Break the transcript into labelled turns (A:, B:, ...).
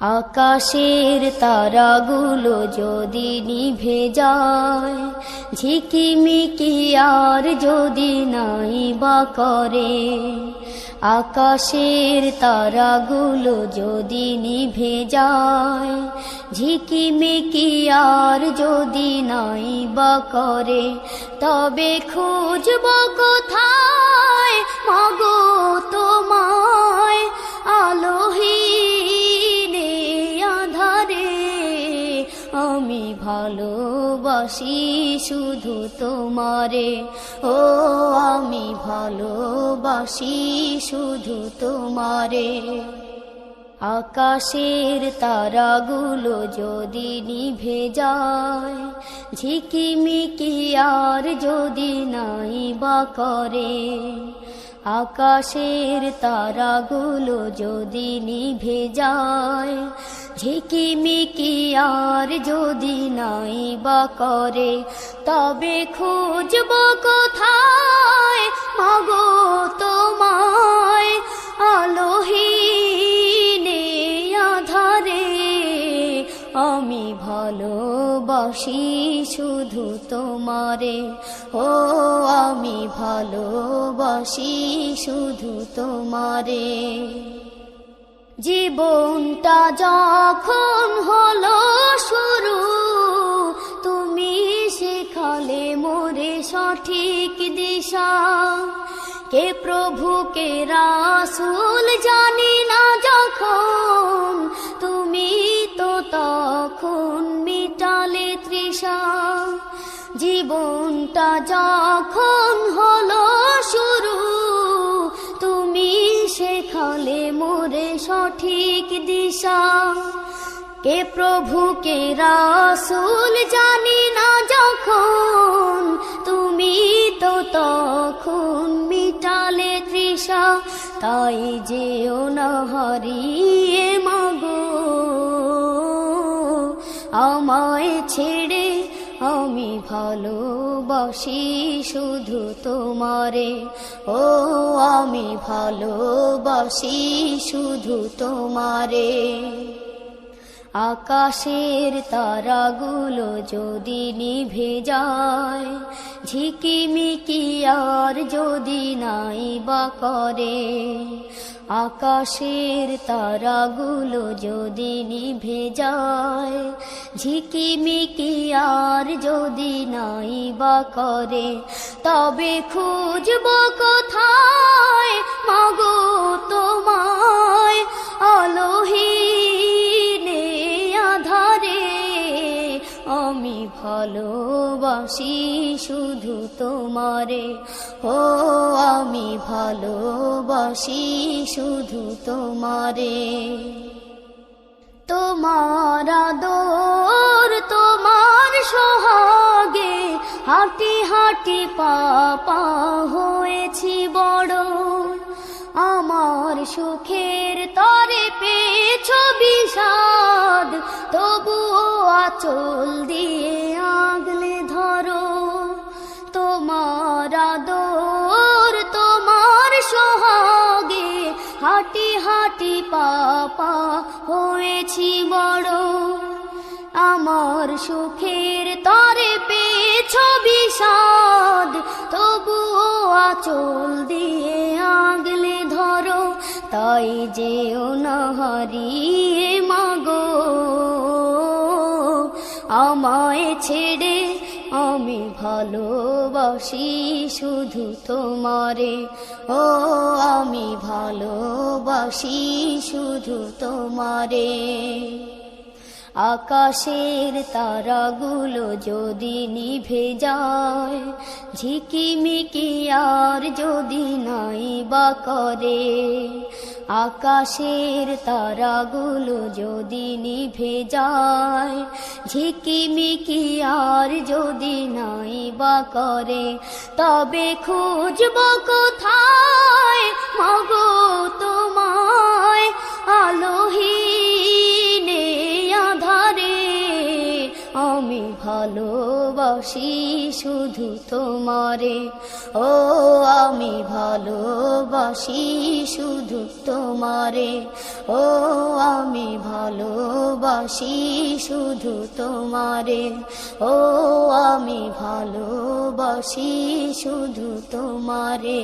A: আকাশের তারাগুলো যদি নিভে যায়, ঝিকিমিকি আর যদি নাই বা করে, আকাশের তারাগুলো যদি নিভে যায়, ঝিকিমিকি আর যদি নাই বা করে, তবে খুঁজব কোথায়? মাগো তোমায় আলোহীনে ভালোবাসি শুধু তোমারে। ও, আমি ভালোবাসি শুধু তোমারে। আকাশের তারাগুলো যদি নিভে যায়, ঝিকিমিকি আর যদি নাই বা করে। আকাশের তারাগুলো যদি নিভে যায় ঝিকিমিকি আর যদি নাই বা করে, তবে খুঁজব কোথায়? মাগো তোমায় আলোহীনে আধারে। আমি ভালোবাসি শুধু তোমারে, ও আমি ভালোবাসি শুধু তোমারে। জীবনটা যখন হলো শুরু, তুমি শেখালে মোরে সঠিক দিশা। কে প্রভু, কে রাসুল জানি না যখন, তুমি তো তখন মিটালে তৃষা। জীবনটা যখন হলো সঠিক দিশা। কে প্রভু, কে রাসুল জানি না যখন। তুমি তো তখন মিটালে তৃষা। তাই যেও না হারিয়ে মাগো। আমায় ছেড়ে আমি ভালোবাসি শুধু তোমারে। ও, আমি ভালোবাসি শুধু তোমারে। আকাশের তারাগুলো যদি নিভে যায়, ঝিকিমিকি আর যদি নাই বা করে। আকাশের তারাগুলো যদি নিভে যায় ঝিকিমিকি আর যদি নাই বা করে, তবে খুঁজব কোথায়? মাগো তোমায় আলোহীনে আধারে, আমি ভালোবাসি শুধু তোমারে। ও, আমি ভালোবাসি শুধু তোমারে। তোমার আদর হাঁটি পাপা হয়েছি বড়। আমার সুখের তরে পেছ বিষাদ, তবুও আচল দিয়ে আগলে ধরো। তোমার আদর, তোমার সোহাগে হাঁটি হাঁটি পাপা হয়েছি বড়। আমার সুখের তরে আচল দিয়ে আগলে ধরো, তাই যেও না হারিয়ে মাগো। আমায় ছেড়ে আমি ভালোবাসি শুধু তোমারে। ও, আমি ভালোবাসি শুধু তোমারে। আকাশের তারাগুলো যদি নিভে যায়, ঝিকিমিকি আর যদি নাই বা করে, আকাশের তারাগুলো যদি নিভে যায়, ঝিকিমিকি আর যদি নাই বা করে, তবে খুঁজব কোথায়? মগো তোমায় ভালোবাসি শুধু তোমারে। ও, আমি ভালোবাসি শুধু তোমারে। ও, আমি ভালোবাসি শুধু তোমারে। ও, আমি ভালোবাসি শুধু তোমারে।